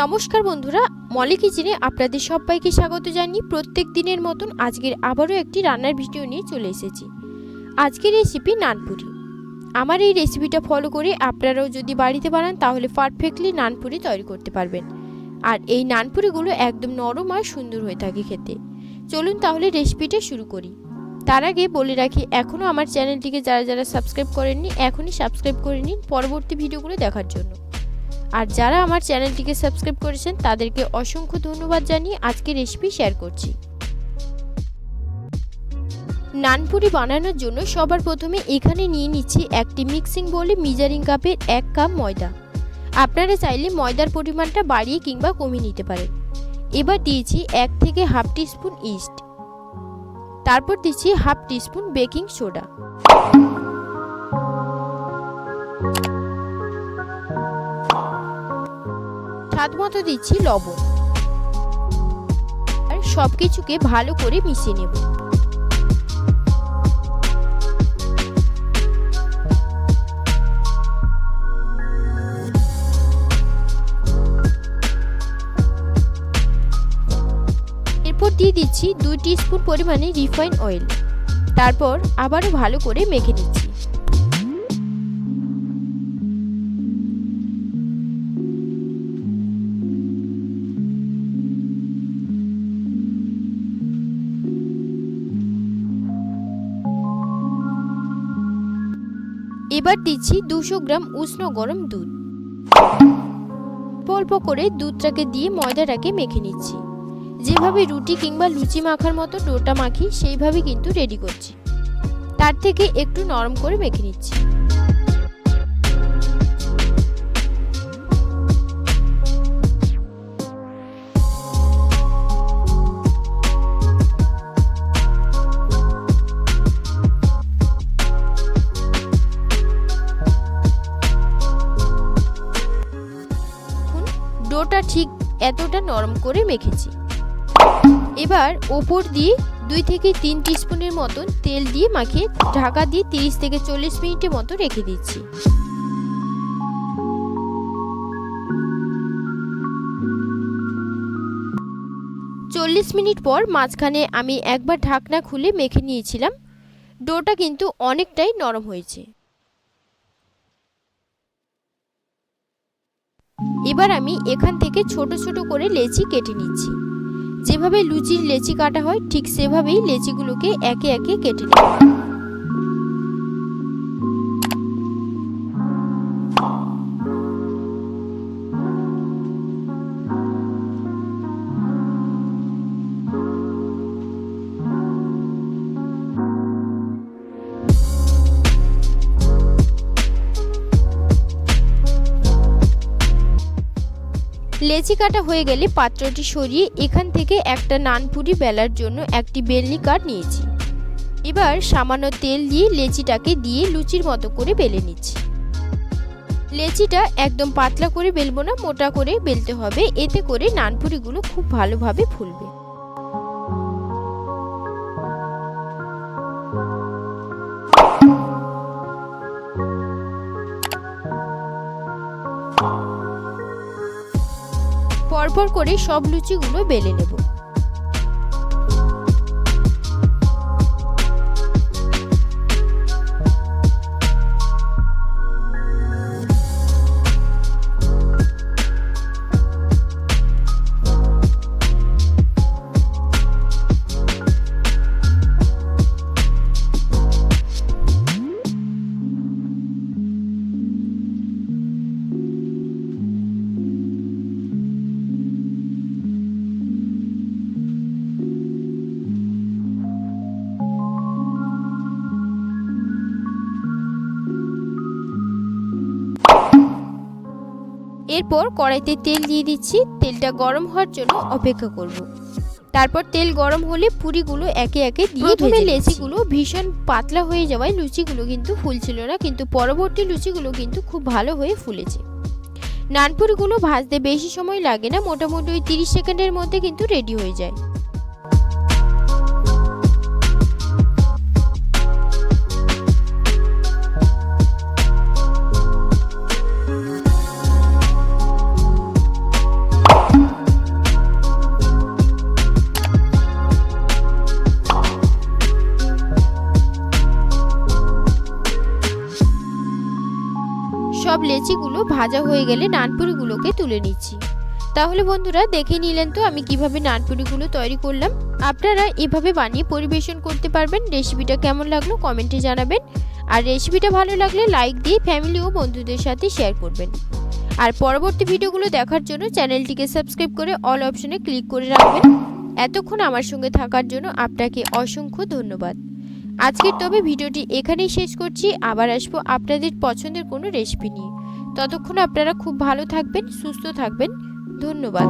নমস্কার বন্ধুরা, মলি কিচেনে আপনাদের সবাইকে স্বাগত জানিয়ে প্রত্যেক দিনের মতন আজকের আবারও একটি রান্নার ভিডিও নিয়ে চলে এসেছি। আজকের রেসিপি নানপুরি। আমার এই রেসিপিটা ফলো করে আপনারাও যদি বাড়িতে বানান, তাহলে পারফেক্টলি নানপুরি তৈরি করতে পারবেন। আর এই নানপুরিগুলো একদম নরম আর সুন্দর হয়ে থাকে খেতে। চলুন তাহলে রেসিপিটা শুরু করি। তার আগে বলে রাখি, এখনও আমার চ্যানেলটিকে যারা যারা সাবস্ক্রাইব করেননি, এখনই সাবস্ক্রাইব করে নিন পরবর্তী ভিডিওগুলো দেখার জন্য। আর যারা আমার চ্যানেলটিকে সাবস্ক্রাইব করেছেন, তাদেরকে অসংখ্য ধন্যবাদ জানিয়ে আজকে রেসিপি শেয়ার করছি। নানপুরি বানানোর জন্য সবার প্রথমে এখানে নিয়ে নিচ্ছি একটি মিক্সিং বলে মিজারিং কাপের এক কাপ ময়দা। আপনারা চাইলে ময়দার পরিমাণটা বাড়িয়ে কিংবা কমিয়ে নিতে পারেন। এবার দিয়েছি এক থেকে হাফ টিস্পুন ইস্ট। তারপর দিচ্ছি হাফ টিস্পুন বেকিং সোডা। স্বাদ মতো দিচ্ছি লবণ। আর সব কিছুকে ভালো করে মিশিয়ে নেব। এরপর দিয়ে দিচ্ছি দুই স্পুন পরিমাণে রিফাইন অয়েল। তারপর আবারও ভালো করে মেখে নিচ্ছি। এবার দিচ্ছি দুশো গ্রাম উষ্ণ গরম দুধ। অল্প করে দুধটাকে দিয়ে ময়দাটাকে মেখে নিচ্ছি। যেভাবে রুটি কিংবা লুচি মাখার মতো ডোটা মাখি, সেইভাবে কিন্তু রেডি করছি। তার থেকে একটু নরম করে মেখে নিচ্ছি। ঠিক এতটা নরম করে মেখেছি। এবার ওপর দিয়ে দুই থেকে তিন টিস্পুনের মতন তেল দিয়ে মাখিয়ে ঢাকা দিয়ে তিরিশ থেকে চল্লিশ মিনিটের মতো রেখে দিচ্ছি। চল্লিশ মিনিট পর মাঝখানে আমি একবার ঢাকনা খুলে মেখে নিয়েছিলাম। ডোটা কিন্তু অনেকটাই নরম হয়েছে। এবার আমি এখান থেকে ছোট ছোট করে লেচি কেটে নিচ্ছি। যেভাবে লুচির লেচি কাটা হয়, ঠিক সেভাবেই লেচিগুলোকে একে একে কেটে নেব লেচি কাটা হয়ে গেলে পাত্রটি সরিয়ে এখান থেকে একটা নানপুরি বেলার জন্য একটি বেলনি কাঠ নিয়েছি। এবার সামান্য তেল দিয়ে লেচিটাকে দিয়ে লুচির মতো করে বেলে নিচ্ছি। লেচিটা একদম পাতলা করে বেলবো না, মোটা করে বেলতে হবে। এতে করে নানপুরিগুলো খুব ভালোভাবে ফুলবে। পরপর করে সব লুচিগুলো বেলে নেব। এরপর কড়াইতে তেল দিয়ে দিচ্ছি। তেলটা গরম হওয়ার জন্য অপেক্ষা করব। তারপর তেল গরম হলে পুরিগুলো একে একে দিয়ে প্রথমে লেচিগুলো ভীষণ পাতলা হয়ে যাওয়ায় লুচিগুলো কিন্তু ফুলছিল না কিন্তু পরবর্তী লুচিগুলো কিন্তু খুব ভালো হয়ে ফুলেছে। নানপুরিগুলো ভাজতে বেশি সময় লাগে না মোটামুটি ওই তিরিশ সেকেন্ডের মধ্যে কিন্তু রেডি হয়ে যায়। লিচিগুলো ভাজা হয়ে গেলে নানপুরিগুলোকে তুলে নিচ্ছি। তাহলে বন্ধুরা দেখে নিলেন তো আমি কীভাবে নানপুরিগুলো তৈরি করলাম। আপনারা এভাবে বানিয়ে পরিবেশন করতে পারবেন। রেসিপিটা কেমন লাগল কমেন্টে জানাবেন। আর রেসিপিটা ভালো লাগলে লাইক দিয়ে ফ্যামিলি ও বন্ধুদের সাথে শেয়ার করবেন। আর পরবর্তী ভিডিওগুলো দেখার জন্য চ্যানেলটিকে সাবস্ক্রাইব করে অল অপশনে ক্লিক করে রাখবেন। এতক্ষণ আমার সঙ্গে থাকার জন্য আপনাকে অসংখ্য ধন্যবাদ। আজকের তবে ভিডিওটি এখানেই শেষ করছি। আবার আসব আপনাদের পছন্দের কোনো রেসিপি নিয়ে। ততক্ষণ আপনারা খুব ভালো থাকবেন, সুস্থ থাকবেন। ধন্যবাদ।